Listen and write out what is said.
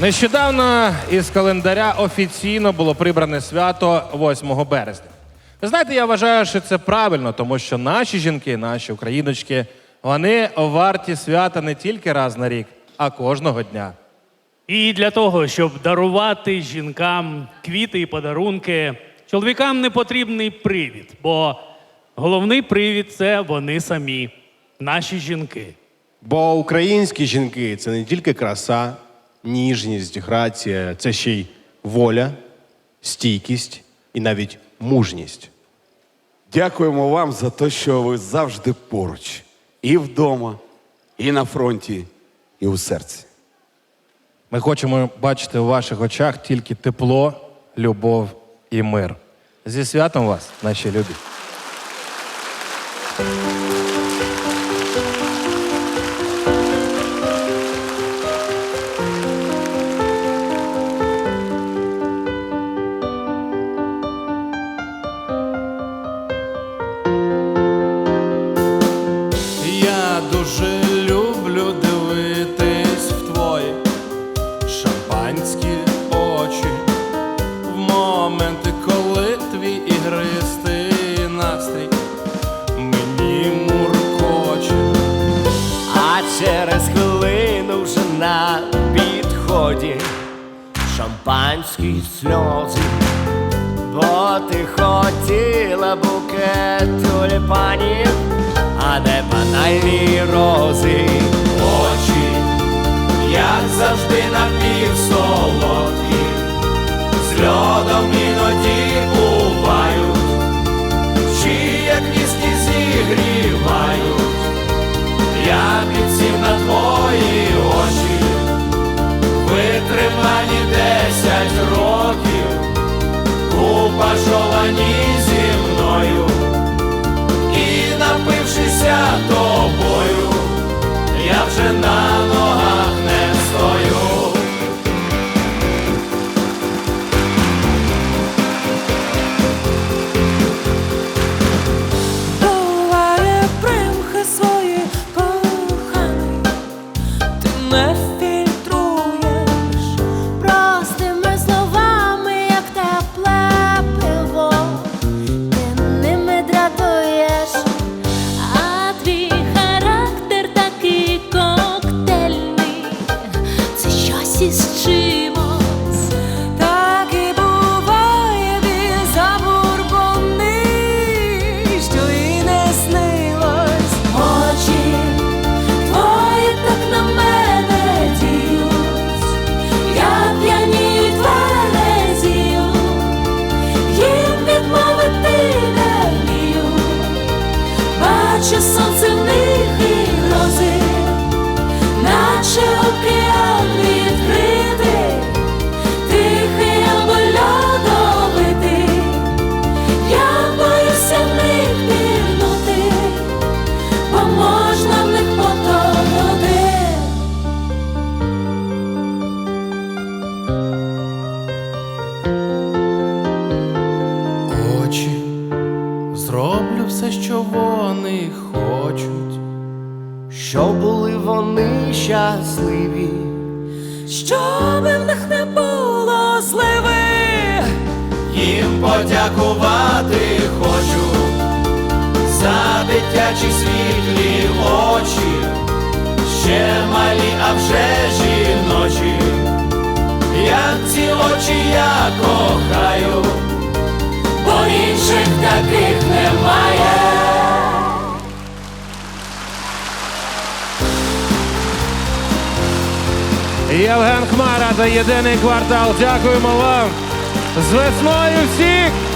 Нещодавно із календаря офіційно було прибране свято 8 березня. Ви знаєте, я вважаю, що це правильно, тому що наші жінки, наші україночки, вони варті свята не тільки раз на рік, а кожного дня. І для того, щоб дарувати жінкам квіти і подарунки, чоловікам не потрібний привід, бо головний привід це вони самі, наші жінки. Бо українські жінки це не тільки краса, ніжність, грація, це ще й воля, стійкість і навіть мужність. Дякуємо вам за те, що ви завжди поруч. І вдома, і на фронті, і у серці. Ми хочемо бачити у ваших очах тільки тепло, любов і мир. Зі святом вас, наші любі. Дуже люблю дивитись в твої шампанські очі, в моменти, коли твій ігристий настрій мені муркоче. А через хвилину вже на підході шампанські сльози, бо ти хотіла завжди напівсолодкі, з льодом іноді бувають, чи як віскі зігрівають, я підсів на твої очі, витримані десять років, купа жолані не фільтруєш простими словами, як тепле пиво, ти ними дратуєш, а твій характер такий коктейльний, це щось із чимось. Зроблю все, що вони хочуть. Щоб були вони щасливі. Щоби в них не було зливи. Їм подякувати хочу за дитячі світлі очі, ще малі, а вже жіночі, як ці очі я Євген Хмара та єдиний квартал. Дякуємо вам. З весною всіх!